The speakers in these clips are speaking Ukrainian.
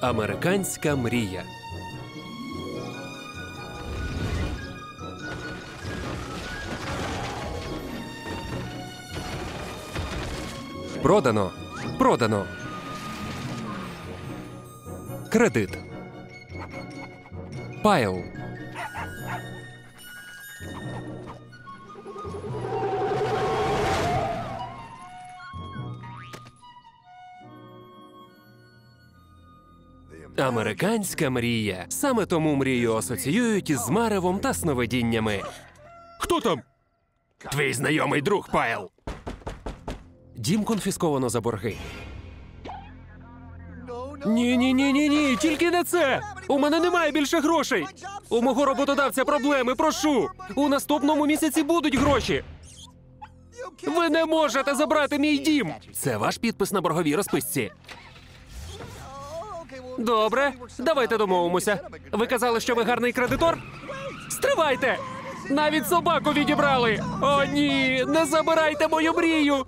Американська мрія. Продано. Продано. Кредит. Пайл. Американська мрія. Саме тому мрію асоціюють із маревом та сновидіннями. Хто там? Твій знайомий друг Пайл. Дім конфісковано за борги. Ні, ні, ні, ні, ні, тільки не це. У мене немає більше грошей. У мого роботодавця проблеми. Прошу. У наступному місяці будуть гроші. Ви не можете забрати мій дім. Це ваш підпис на борговій розписці. Добре, давайте домовимося. Ви казали, що ви гарний кредитор? Стривайте! Навіть собаку відібрали! О, ні! Не забирайте мою мрію!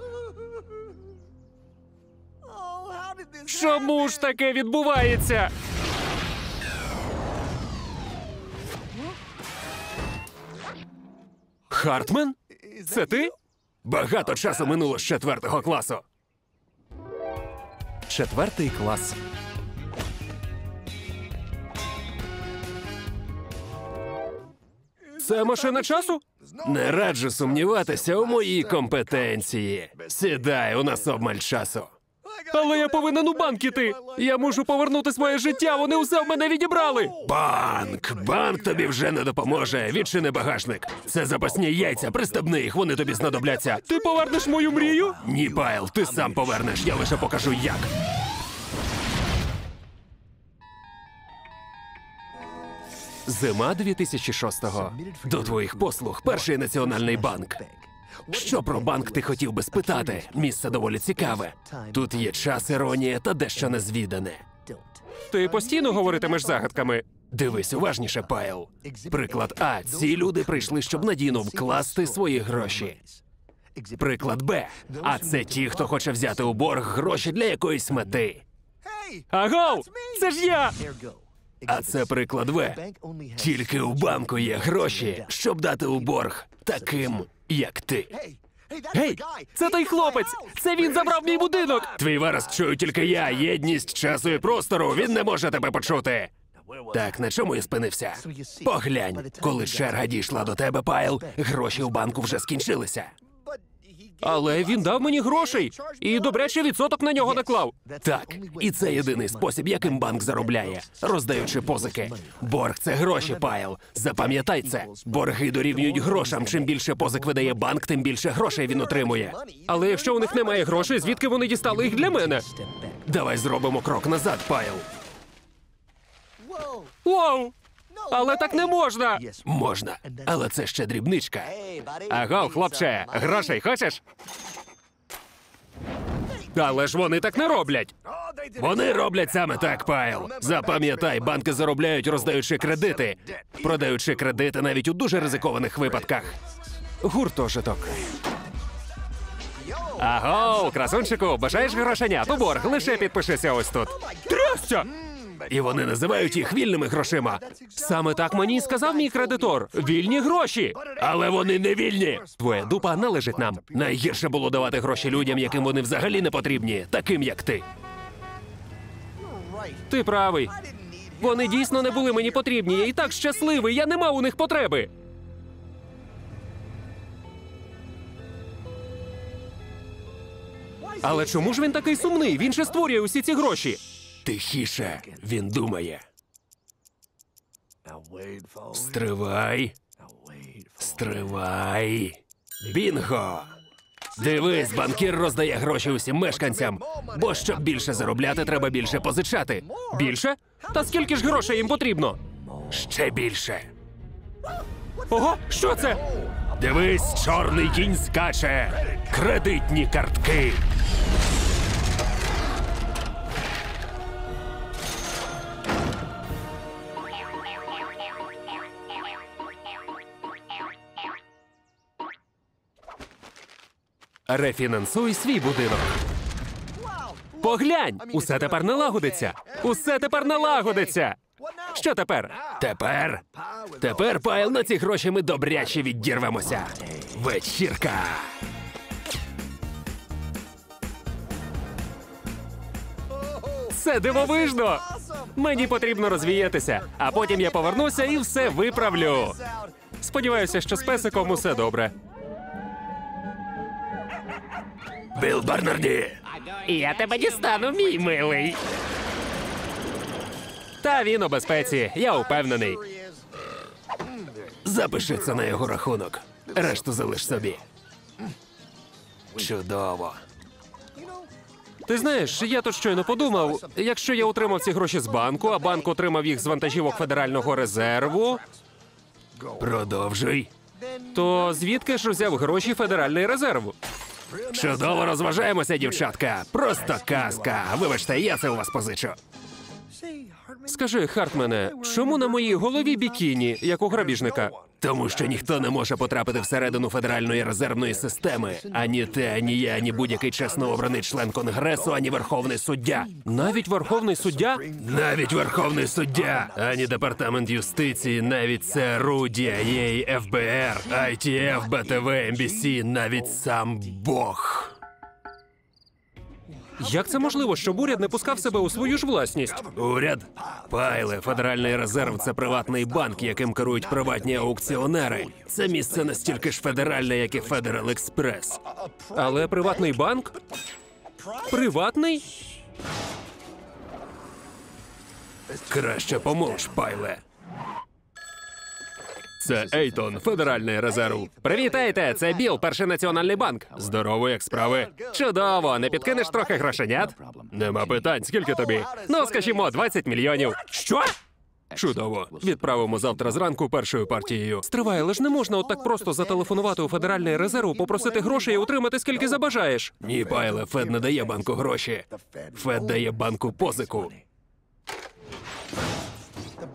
Чому ж таке відбувається? Хартмен? Це ти? Багато часу минуло з четвертого класу. Четвертий клас. Це машина часу? Не раджу сумніватися у моїй компетенції. Сідай, у нас обмаль часу. Але я повинен у банк іти. Я мушу повернути своє життя. Вони усе в мене відібрали. Банк! Банк тобі вже не допоможе. Відчини багажник. Це запасні яйця. Пристебни їх, вони тобі знадобляться. Ти повернеш мою мрію? Ні, Пайл, ти сам повернеш. Я лише покажу як. Зима 2006-го. До твоїх послуг перший національний банк. Що про банк ти хотів би спитати? Місце доволі цікаве. Тут є час, іронія та дещо незвідане. Ти постійно говоритимеш загадками. Дивись уважніше, Пайл. Приклад А. Ці люди прийшли, щоб надійно вкласти свої гроші. Приклад Б. А це ті, хто хоче взяти у борг гроші для якоїсь мети. Агов! Це ж я! А це приклад В. Тільки у банку є гроші, щоб дати у борг таким, як ти. Гей, це той хлопець! Це він забрав мій будинок! Твій вираз чую тільки я. Єдність часу і простору. Він не може тебе почути. Так, на чому я спинився? Поглянь, коли черга дійшла до тебе, Пайл, гроші у банку вже скінчилися. Але він дав мені грошей і добрячий відсоток на нього наклав. Так, і це єдиний спосіб, яким банк заробляє, роздаючи позики. Борг це гроші, Пайл. Запам'ятай це. Борги дорівнюють грошам. Чим більше позик видає банк, тим більше грошей він отримує. Але якщо у них немає грошей, звідки вони дістали їх для мене? Давай зробимо крок назад, Пайл. Воу! Але так не можна. Можна, але це ще дрібничка. Агов, хлопче, грошей хочеш? Але ж вони так не роблять. Вони роблять саме так, Пайл. Запам'ятай, банки заробляють, роздаючи кредити, продаючи кредити навіть у дуже ризикованих випадках. Гуртожиток. Аго, красунчику, бажаєш грошенят у борг? Лише підпишися ось тут. Трясся! І вони називають їх вільними грошима. Саме так мені й сказав мій кредитор. Вільні гроші. Але вони не вільні. Твоя дупа належить нам. Найгірше було давати гроші людям, яким вони взагалі не потрібні, таким як ти. Ти правий. Вони дійсно не були мені потрібні. Я і так щасливий. Я не мав у них потреби. Але чому ж він такий сумний? Він же створює усі ці гроші. Тихіше, він думає. Стривай. Стривай. Бінго! Дивись, банкір роздає гроші усім мешканцям. Бо щоб більше заробляти, треба більше позичати. Більше? Та скільки ж грошей їм потрібно? Ще більше. Ого, що це? Дивись, чорний кінь скаче. Кредитні картки. Рефінансуй свій будинок. Поглянь, усе тепер налагодиться. Усе тепер налагодиться. Що тепер? Тепер? Тепер, Пайл, на ці гроші ми добряче віддірвемося. Вечірка. Це дивовижно! Мені потрібно розвіятися, а потім я повернуся і все виправлю. Сподіваюся, що з песиком усе добре. Біл Барнарді! Я тебе дістану, мій милий. Та він у безпеці, я впевнений. Запиши це на його рахунок. Решту залиш собі. Чудово. Ти знаєш, я тут щойно подумав, якщо я отримав ці гроші з банку, а банк отримав їх з вантажівок Федерального резерву. Продовжуй. То звідки ж взяв гроші Федеральний резерв? Чудово розважаємося, дівчатка. Просто казка. Вибачте, я це у вас позичу. Скажи, Хартмене, чому на моїй голові бікіні, як у грабіжника? Тому що ніхто не може потрапити всередину федеральної резервної системи. Ані ти, ані я, ані будь-який чесно обраний член конгресу, ані верховний суддя. Навіть верховний суддя? Навіть верховний суддя, ані департамент юстиції, навіть ЦРУ, DIA, ФБР, ITF, БТВ, MBC, навіть сам Бог. Як це можливо, щоб уряд не пускав себе у свою ж власність? Уряд? Пайле, Федеральний резерв це приватний банк, яким керують приватні аукціонери. Це місце настільки ж федеральне, як і Федерал Експрес. Але приватний банк? Приватний? Краще помовч, Пайле. Це Ейтон, Федеральний резерв. Привітайте! Це Біл, перший національний банк. Здорово, як справи. Чудово, не підкинеш трохи грошенят? Нема питань, скільки тобі? Ну, скажімо, 20 мільйонів. Що? Чудово. Відправимо завтра зранку першою партією. Стривай, але ж не можна отак просто зателефонувати у Федеральний резерв, попросити грошей і отримати скільки забажаєш. Ні, Пайле, Фед не дає банку гроші. Фед дає банку позику.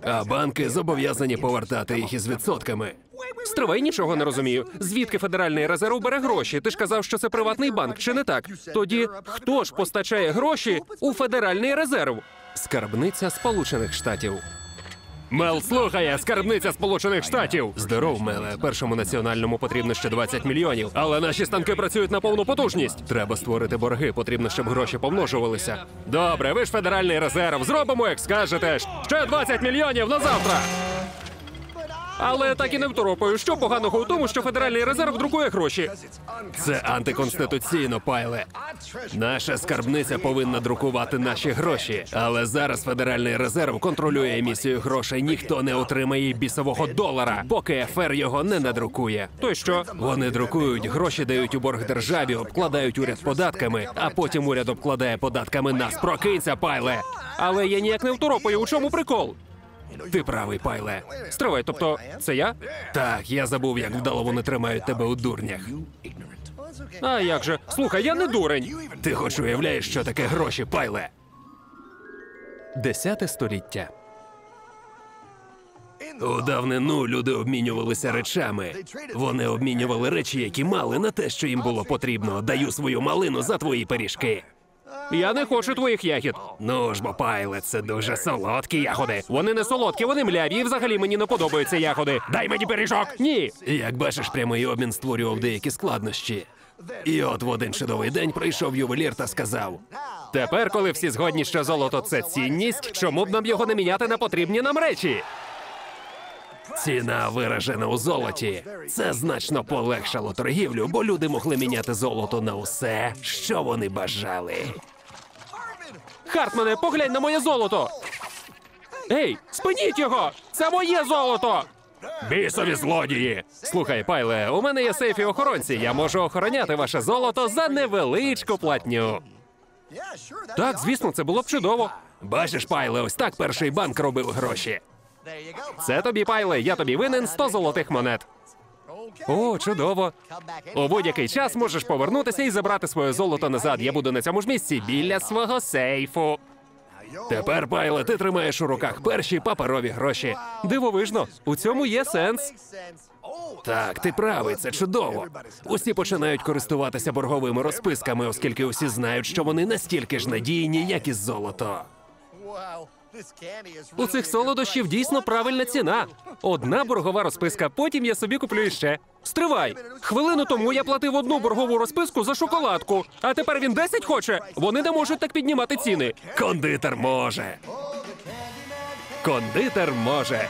А банки зобов'язані повертати їх із відсотками. Стривай, нічого не розумію. Звідки Федеральний резерв бере гроші? Ти ж казав, що це приватний банк, чи не так? Тоді хто ж постачає гроші у Федеральний резерв? Скарбниця Сполучених Штатів. Мел слухає, скарбниця Сполучених Штатів. Здоров, Меле. Першому національному потрібно ще 20 мільйонів. Але наші станки працюють на повну потужність. Треба створити борги. Потрібно, щоб гроші помножувалися. Добре, ви ж федеральний резерв. Зробимо, як скажете. Ще 20 мільйонів на завтра. Але так і не второпаю. Що поганого у тому, що Федеральний резерв друкує гроші? Це антиконституційно, Пайле. Наша скарбниця повинна друкувати наші гроші. Але зараз Федеральний резерв контролює емісію грошей. Ніхто не отримає бісового долара, поки ФР його не надрукує. То й що? Вони друкують гроші, дають у борг державі, обкладають уряд податками, а потім уряд обкладає податками нас. Прокинься, Пайле. Але я ніяк не второпаю. У чому прикол? Ти правий, Пайле. Стривай, тобто, це я? Так, я забув, як вдало вони тримають тебе у дурнях. А як же? Слухай, я не дурень. Ти хоч уявляєш, що таке гроші, Пайле? Десяте століття. У давнину люди обмінювалися речами. Вони обмінювали речі, які мали на те, що їм було потрібно. Даю свою малину за твої пиріжки. Я не хочу твоїх ягід. Ну ж бо, Пайле, це дуже солодкі ягоди. Вони не солодкі, вони мляві, і взагалі мені не подобаються ягоди. Дай мені пиріжок! Ні. Як бачиш, прямий обмін створював деякі складнощі. І от в один чудовий день прийшов ювелір та сказав: Тепер, коли всі згодні, що золото це цінність, чому б нам його не міняти на потрібні нам речі? Ціна виражена у золоті. Це значно полегшало торгівлю, бо люди могли міняти золото на усе, що вони бажали. Хартмане, поглянь на моє золото. Ей, спиніть його! Це моє золото! Бісові злодії! Слухай, Пайле, у мене є сейф і охоронці. Я можу охороняти ваше золото за невеличку платню. Так, звісно, це було б чудово. Бачиш, Пайле, ось так перший банк робив гроші. Це тобі, Пайле, я тобі винен 100 золотих монет. О, чудово. У будь-який час можеш повернутися і забрати своє золото назад. Я буду на цьому ж місці біля свого сейфу. Тепер, Пайле, ти тримаєш у руках перші паперові гроші. Дивовижно, у цьому є сенс. Так, ти правий, це чудово. Усі починають користуватися борговими розписками, оскільки усі знають, що вони настільки ж надійні, як і золото. У цих солодощів дійсно правильна ціна. Одна боргова розписка, потім я собі куплю іще. Стривай! Хвилину тому я платив одну боргову розписку за шоколадку, а тепер він 10 хоче. Вони не можуть так піднімати ціни. Кондитер може. Кондитер може.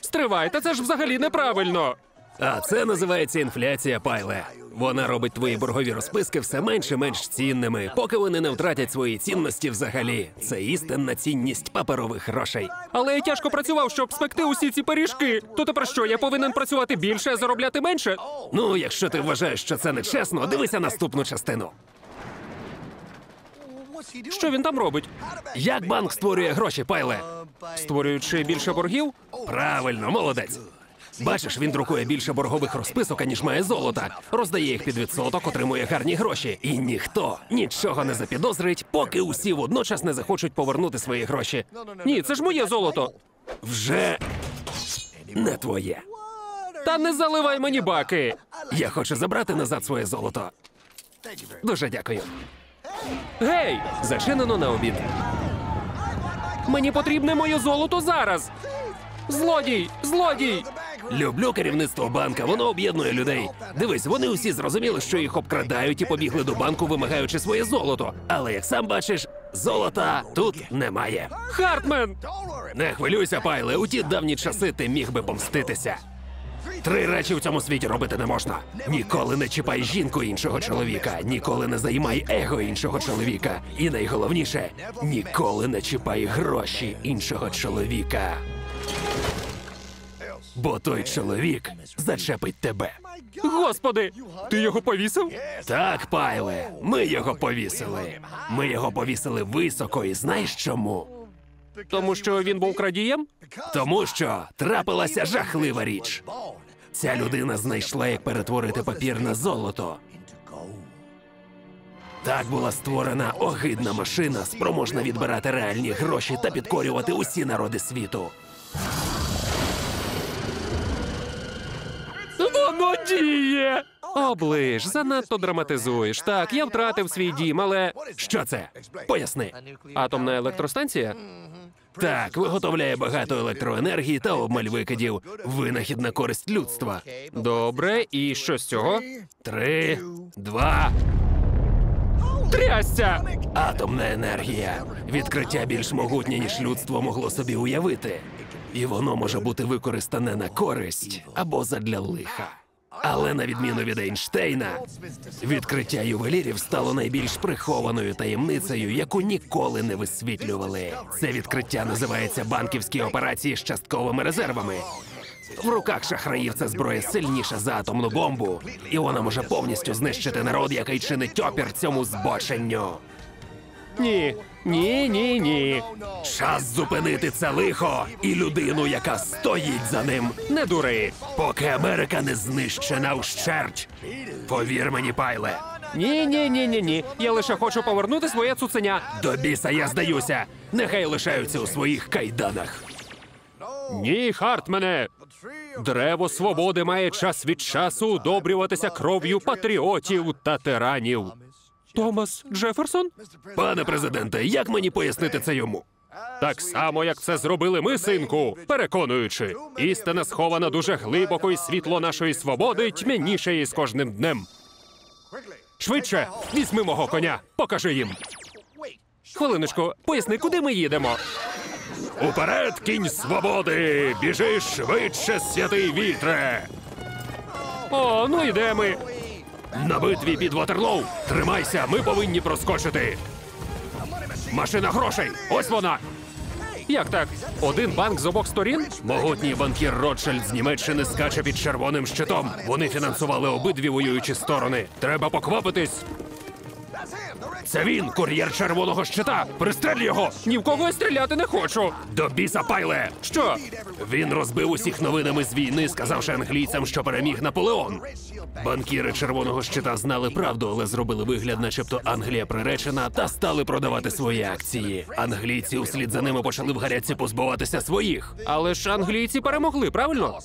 Стривай, це ж взагалі неправильно. А це називається інфляція, Пайле. Вона робить твої боргові розписки все менш і менш цінними, поки вони не втратять свої цінності взагалі. Це істинна цінність паперових грошей. Але я тяжко працював, щоб спекти усі ці пиріжки. То тепер що, я повинен працювати більше, а заробляти менше? Ну, якщо ти вважаєш, що це нечесно, дивися наступну частину. Що він там робить? Як банк створює гроші, Пайле? Створюючи більше боргів? Правильно, молодець. Бачиш, він друкує більше боргових розписок, аніж має золота. Роздає їх під відсоток, отримує гарні гроші. І ніхто нічого не запідозрить, поки усі водночас не захочуть повернути свої гроші. Ні, це ж моє золото. Вже не твоє. Та не заливай мені баки. Я хочу забрати назад своє золото. Дуже дякую. Гей! Зачинено на обід. Мені потрібне моє золото зараз. Злодій! Злодій! Люблю керівництво банка, воно об'єднує людей. Дивись, вони усі зрозуміли, що їх обкрадають і побігли до банку, вимагаючи своє золото. Але як сам бачиш, золота тут немає. Хартмен! Не хвилюйся, Пайле, у ті давні часи ти міг би помститися. Три речі в цьому світі робити не можна. Ніколи не чіпай жінку іншого чоловіка, ніколи не займай его іншого чоловіка. І найголовніше ніколи не чіпай гроші іншого чоловіка. Бо той чоловік зачепить тебе. Господи, ти його повісив? Так, Пайле, ми його повісили. Ми його повісили високо, і знаєш чому? Тому що він був крадієм? Тому що трапилася жахлива річ. Ця людина знайшла, як перетворити папір на золото. Так була створена огидна машина, спроможна відбирати реальні гроші та підкорювати усі народи світу. Воно діє! Оближ, занадто драматизуєш. Так, я втратив свій дім, але. Що це? Поясни. Атомна електростанція? Так, виготовляє багато електроенергії та обмаль викидів. Винахід на користь людства. Добре, і що з цього? Три, два. Трясся! Атомна енергія. Відкриття більш могутнє, ніж людство могло собі уявити. І воно може бути використане на користь або задля лиха. Але на відміну від Ейнштейна, відкриття ювелірів стало найбільш прихованою таємницею, яку ніколи не висвітлювали. Це відкриття називається банківські операції з частковими резервами. В руках шахраїв ця зброя сильніша за атомну бомбу, і вона може повністю знищити народ, який чинить опір цьому збоченню. Ні, ні, ні, ні. Час зупинити це лихо і людину, яка стоїть за ним. Не дури, поки Америка не знищена вщерть. Повір мені, Пайле. Ні, ні, ні, ні, ні. Я лише хочу повернути своє цуценя. До біса я здаюся. Нехай лишаються у своїх кайданах. Ні, Хартмене. Древо свободи має час від часу удобрюватися кров'ю патріотів та тиранів. Томас Джеферсон? Пане президенте, як мені пояснити це йому? Так само, як це зробили ми, синку, переконуючи, істина схована дуже глибоко, і світло нашої свободи тьмянішає з кожним днем. Швидше, візьми мого коня, покажи їм. Хвилиночку, поясни, куди ми їдемо? Уперед, кінь свободи! Біжи швидше, святий вітре! О, ну і де ми? На битві під Ватерлоу! Тримайся, ми повинні проскочити! Машина грошей! Ось вона! Як так? Один банк з обох сторін? Могутній банкір Ротшильд з Німеччини скаче під червоним щитом. Вони фінансували обидві воюючі сторони. Треба поквапитись. Це він, кур'єр червоного щита. Пристрель його! Ні в кого я стріляти не хочу. До біса пайле! Що? Він розбив усіх новинами з війни, сказавши англійцям, що переміг Наполеон. Банкіри червоного щита знали правду, але зробили вигляд, начебто Англія приречена, та стали продавати свої акції. Англійці услід за ними почали в гарячці позбуватися своїх. Але ж англійці перемогли, правильно?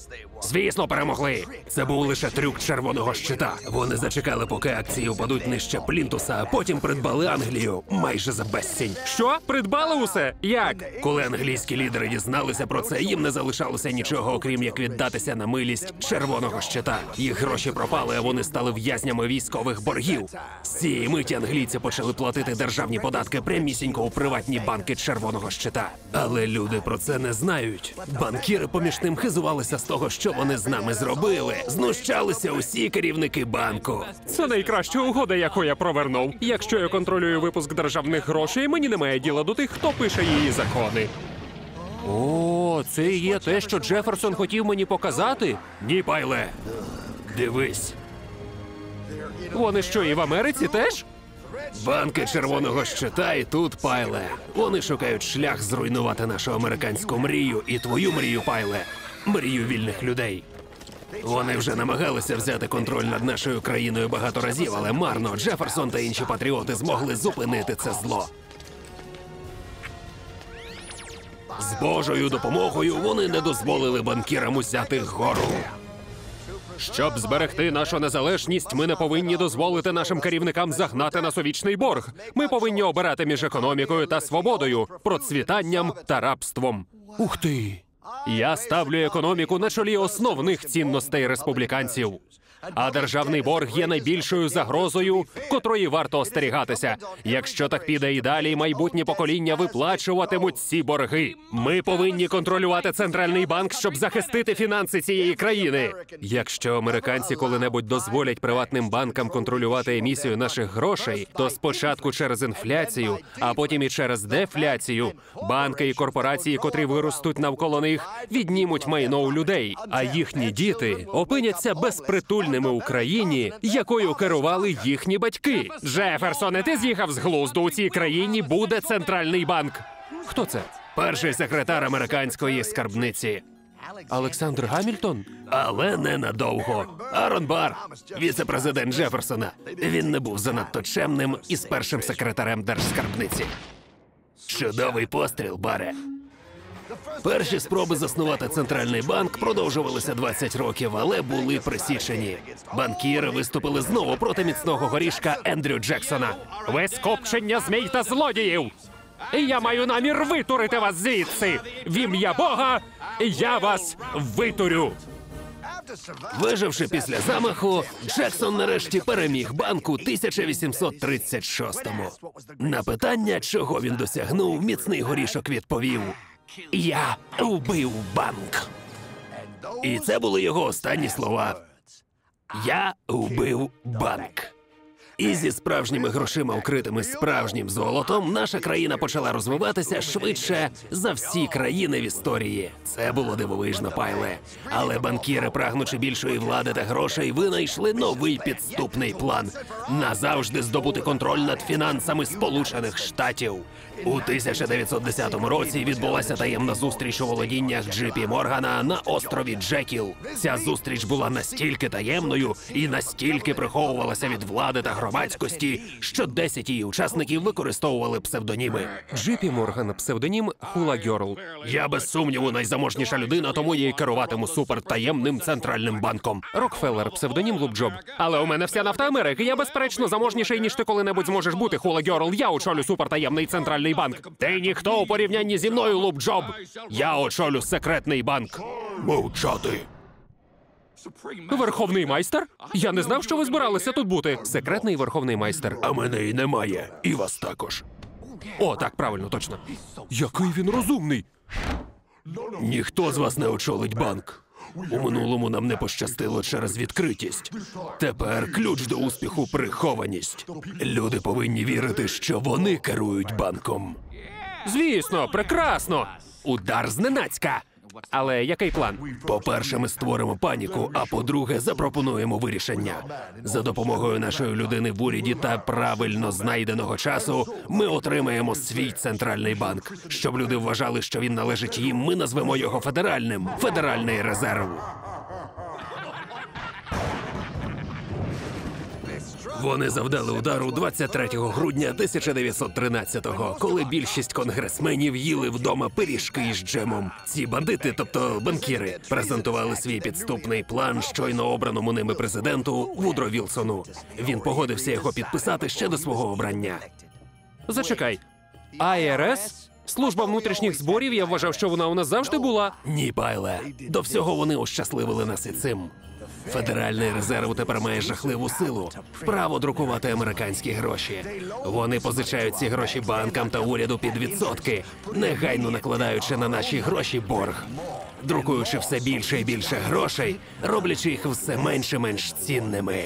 Звісно, перемогли. Це був лише трюк червоного щита. Вони зачекали, поки акції упадуть нижче плінтуса, а потім придбали Англію майже за безцінь. Що? Придбали усе? Як? Коли англійські лідери дізналися про це, їм не залишалося нічого, окрім як віддатися на милість червоного щита. Їх гроші пропали, а вони стали в'язнями військових боргів. З цієї миті англійці почали платити державні податки прямісінько у приватні банки червоного щита. Але люди про це не знають. Банкіри поміж ним хизувалися з того, що вони з нами зробили. Знущалися усі керівники банку. Це найкраща угода, яку я провернув. Якщо я контролюю випуск державних грошей, мені немає діла до тих, хто пише її закони. О, це і є те, що Джеферсон хотів мені показати? Ні, Пайле. Дивись. Вони що, і в Америці теж? Банки червоного щита і тут, Пайле. Вони шукають шлях зруйнувати нашу американську мрію і твою мрію, Пайле. Мрію вільних людей. Вони вже намагалися взяти контроль над нашою країною багато разів, але марно Джеферсон та інші патріоти змогли зупинити це зло. З Божою допомогою вони не дозволили банкірам узяти гору. Щоб зберегти нашу незалежність, ми не повинні дозволити нашим керівникам загнати нас у вічний борг. Ми повинні обирати між економікою та свободою, процвітанням та рабством. Ух ти! Я ставлю економіку на чолі основних цінностей республіканців. А державний борг є найбільшою загрозою, котрої варто остерігатися. Якщо так піде і далі, майбутні покоління виплачуватимуть ці борги. Ми повинні контролювати центральний банк, щоб захистити фінанси цієї країни. Якщо американці коли-небудь дозволять приватним банкам контролювати емісію наших грошей, то спочатку через інфляцію, а потім і через дефляцію, банки і корпорації, котрі виростуть навколо них, віднімуть майно у людей, а їхні діти опиняться безпритульними у країні, якою керували їхні батьки. Джеферсоне, ти з'їхав з глузду. У цій країні буде центральний банк. Хто це? Перший секретар американської скарбниці. Олександр Гамільтон? Але ненадовго. Арон Бар, віце-президент Джеферсона. Він не був занадто чемним із першим секретарем держскарбниці. Чудовий постріл, Баре. Перші спроби заснувати центральний банк продовжувалися 20 років, але були присічені. Банкіри виступили знову проти міцного горішка Ендрю Джексона. Ви скопчення змій та злодіїв! І я маю намір витурити вас звідси. В ім'я Бога я вас витурю. Виживши після замаху, Джексон нарешті переміг банк у 1836-му. На питання, чого він досягнув, міцний горішок відповів: Я вбив банк. І це були його останні слова. Я вбив банк. І зі справжніми грошима, вкритими справжнім золотом, наша країна почала розвиватися швидше за всі країни в історії. Це було дивовижно, пайле. Але банкіри, прагнучи більшої влади та грошей, винайшли новий підступний план назавжди здобути контроль над фінансами Сполучених Штатів. У 1910 році відбулася таємна зустріч у володіннях Джипі Моргана на острові Джекіл. Ця зустріч була настільки таємною і настільки приховувалася від влади та громадськості, що 10 її учасників використовували псевдоніми. Джипі Морган, псевдонім Хула Гьорл. Я без сумніву найзаможніша людина, тому я й керуватиму супертаємним центральним банком. Рокфеллер, псевдонім Лубджоб. Але у мене вся нафта Америки. Я безперечно заможніший, ніж ти коли-небудь зможеш бути. Хула Гьорл. Я очолю супертаємний центральний банк. Ти ніхто у порівнянні зі мною, Лубджоб. Я очолю секретний банк. Мовчати. Верховний майстер? Я не знав, що ви збиралися тут бути. Секретний верховний майстер. А мене і немає. І вас також. О, так, правильно, точно. Який він розумний. Ніхто з вас не очолить банк. У минулому нам не пощастило через відкритість. Тепер ключ до успіху прихованість. Люди повинні вірити, що вони керують банком. Звісно, прекрасно. Удар зненацька. Але який план? По-перше, ми створимо паніку, а по-друге, запропонуємо вирішення. За допомогою нашої людини в уряді та правильно знайденого часу ми отримаємо свій центральний банк. Щоб люди вважали, що він належить їм, ми назвемо його федеральним федеральний резерв. Вони завдали удару 23 грудня 1913-го, коли більшість конгресменів їли вдома пиріжки із джемом. Ці бандити, тобто банкіри, презентували свій підступний план щойно обраному ними президенту Вудро Вілсону. Він погодився його підписати ще до свого обрання. Зачекай, АРС? Служба внутрішніх зборів. Я вважав, що вона у нас завжди була. Ні, Пайле. До всього вони ощасливили нас і цим. Федеральний резерв тепер має жахливу силу, право друкувати американські гроші. Вони позичають ці гроші банкам та уряду під відсотки, негайно накладаючи на наші гроші борг, друкуючи все більше і більше грошей, роблячи їх все менше менш цінними.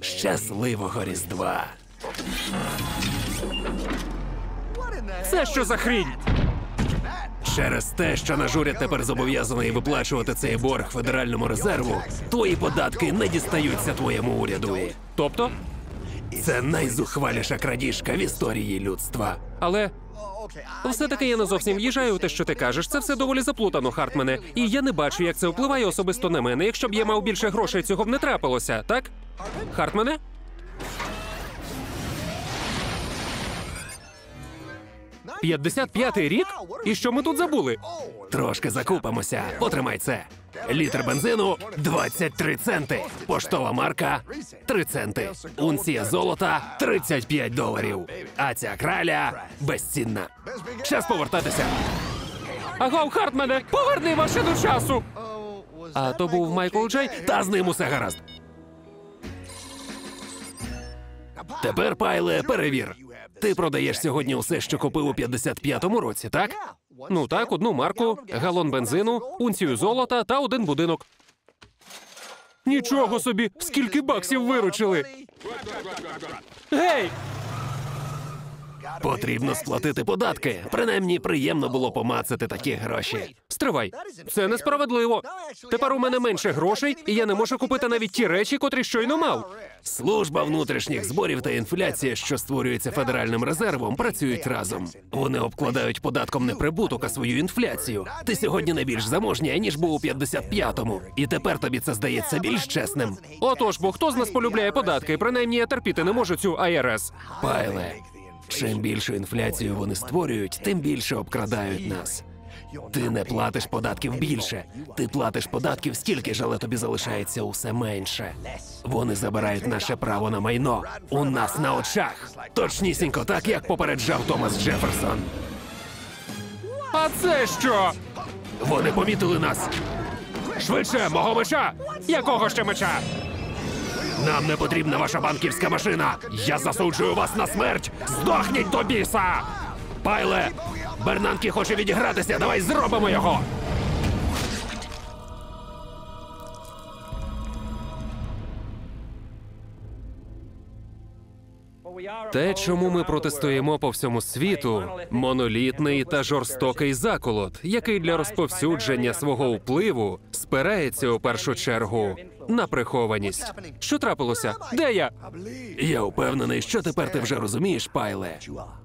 Щасливого Різдва! Це що за хрінь? Через те, що наш уряд тепер зобов'язаний виплачувати цей борг Федеральному резерву, твої податки не дістаються твоєму урядові. Тобто? Це найзухваліша крадіжка в історії людства. Але все-таки я не зовсім в'їжджаю у те, що ти кажеш. Це все доволі заплутано, Хартмене. І я не бачу, як це впливає особисто на мене. Якщо б я мав більше грошей, цього б не трапилося, так? Хартмене? П'ятдесят п'ятий рік? І що ми тут забули? Трошки закупимося. Потримай це. Літр бензину 23 центи. Поштова марка 3 центи. Унція золота 35 доларів. А ця краля безцінна. Час повертатися. Агов, Хартмене, поверни машину часу. А то був Майкл Джей, та з ним усе гаразд. Тепер, Пайле, перевір. Ти продаєш сьогодні усе, що купив у 55-му році, так? Ну так, одну марку, галон бензину, унцію золота та один будинок. Нічого собі, скільки баксів виручили. Гей! Потрібно сплатити податки. Принаймні, приємно було помацати такі гроші. Стривай, це несправедливо. Тепер у мене менше грошей, і я не можу купити навіть ті речі, котрі щойно мав. Служба внутрішніх зборів та інфляція, що створюється федеральним резервом, працюють разом. Вони обкладають податком не прибуток, а свою інфляцію. Ти сьогодні не більш заможня, ніж був у 55-му. І тепер тобі це здається більш чесним. Отож, бо хто з нас полюбляє податки? Принаймні я терпіти не можу цю АРС. Пайле, чим більшу інфляцію вони створюють, тим більше обкрадають нас. Ти не платиш податків більше. Ти платиш податків стільки ж, але тобі залишається усе менше. Вони забирають наше право на майно у нас на очах. Точнісінько так, як попереджав Томас Джеферсон. А це що? Вони помітили нас. Швидше, мого меча! Якого ще меча? Нам не потрібна ваша банківська машина. Я засуджую вас на смерть. Здохніть до біса! Пайле, Бернанкі хоче відігратися. Давай зробимо його. Те, чому ми протистоїмо по всьому світу, монолітний та жорстокий заколот, який для розповсюдження свого впливу спирається у першу чергу на прихованість. Що трапилося? Де я? Я впевнений, що тепер ти вже розумієш, Пайле.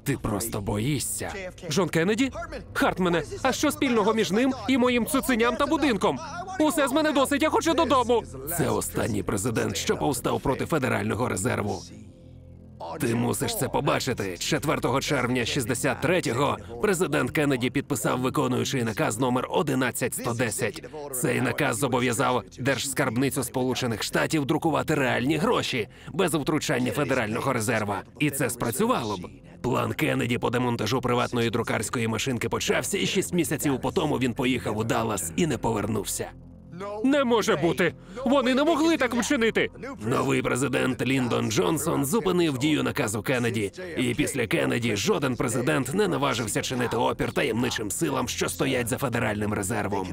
Ти просто боїшся. Джон Кеннеді? Хартмене, а що спільного між ним і моїм цуценям та будинком? Усе з мене досить, я хочу додому. Це останній президент, що повстав проти федерального резерву. Ти мусиш це побачити. 4 червня 63-го президент Кеннеді підписав виконуючий наказ номер 11110. Цей наказ зобов'язав держскарбницю Сполучених Штатів друкувати реальні гроші без втручання федерального резерва. І це спрацювало б. План Кеннеді по демонтажу приватної друкарської машинки почався, і шість місяців по тому він поїхав у Даллас і не повернувся. Не може бути. Вони не могли так вчинити. Новий президент Ліндон Джонсон зупинив дію наказу Кеннеді. І після Кеннеді жоден президент не наважився чинити опір таємничим силам, що стоять за федеральним резервом.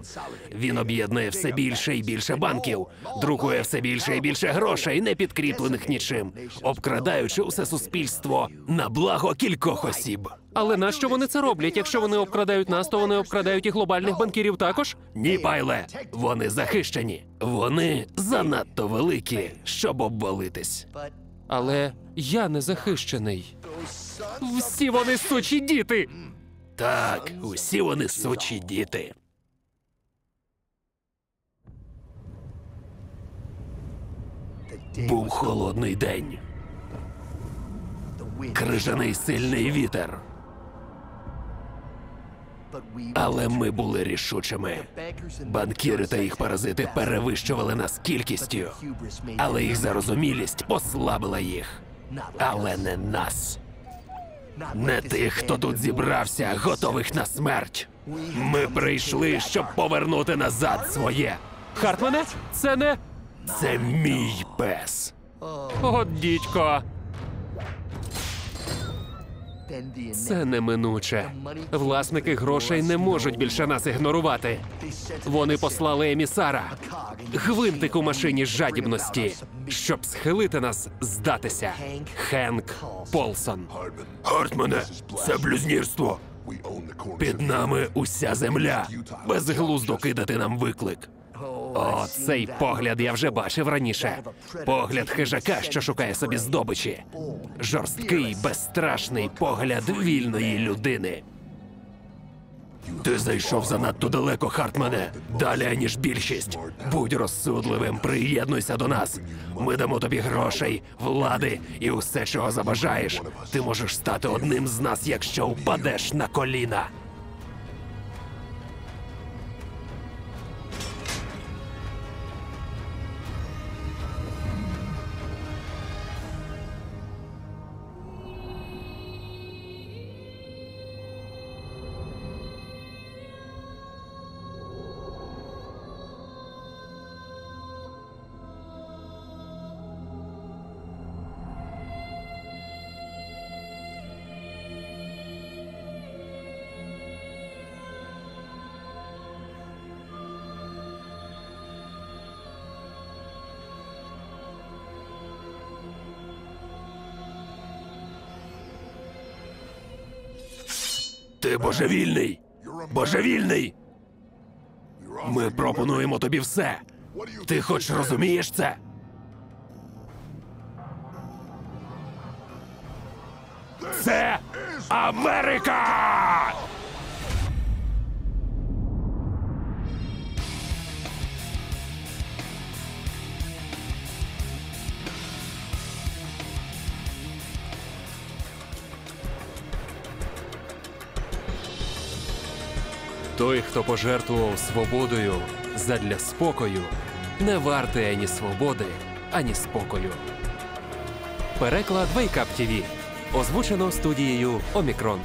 Він об'єднує все більше і більше банків, друкує все більше і більше грошей, не підкріплених нічим, обкрадаючи усе суспільство на благо кількох осіб. Але нащо вони це роблять? Якщо вони обкрадають нас, то вони обкрадають і глобальних банкірів також? Ні, Пайле, вони захищені. Вони занадто великі, щоб обвалитись. Але я не захищений. Всі вони сучі діти. Так, усі вони сучі діти. Був холодний день, крижаний сильний вітер. Але ми були рішучими. Банкіри та їх паразити перевищували нас кількістю, але їх зарозумілість послабила їх. Але не нас. Не тих, хто тут зібрався, готових на смерть. Ми прийшли, щоб повернути назад своє. Хартмане, це не. Це мій пес. О, дідько. Це неминуче. Власники грошей не можуть більше нас ігнорувати. Вони послали емісара, гвинтик у машині жадібності, щоб схилити нас здатися. Хенк Полсон. Хартмане, це блюзнірство. Під нами уся земля. Безглуздо кидати нам виклик. О, цей погляд я вже бачив раніше. Погляд хижака, що шукає собі здобичі. Жорсткий, безстрашний погляд вільної людини. Ти зайшов занадто далеко, Хартмане. Далі, ніж більшість. Будь розсудливим, приєднуйся до нас. Ми дамо тобі грошей, влади і усе, чого забажаєш. Ти можеш стати одним з нас, якщо впадеш на коліна. Ти божевільний! Божевільний! Ми пропонуємо тобі все. Ти хоч розумієш це? Це Америка! Той, хто пожертвував свободою задля спокою, не вартий ані свободи, ані спокою. Переклад Вейкап ТІВІ. Озвучено студією Омікрон.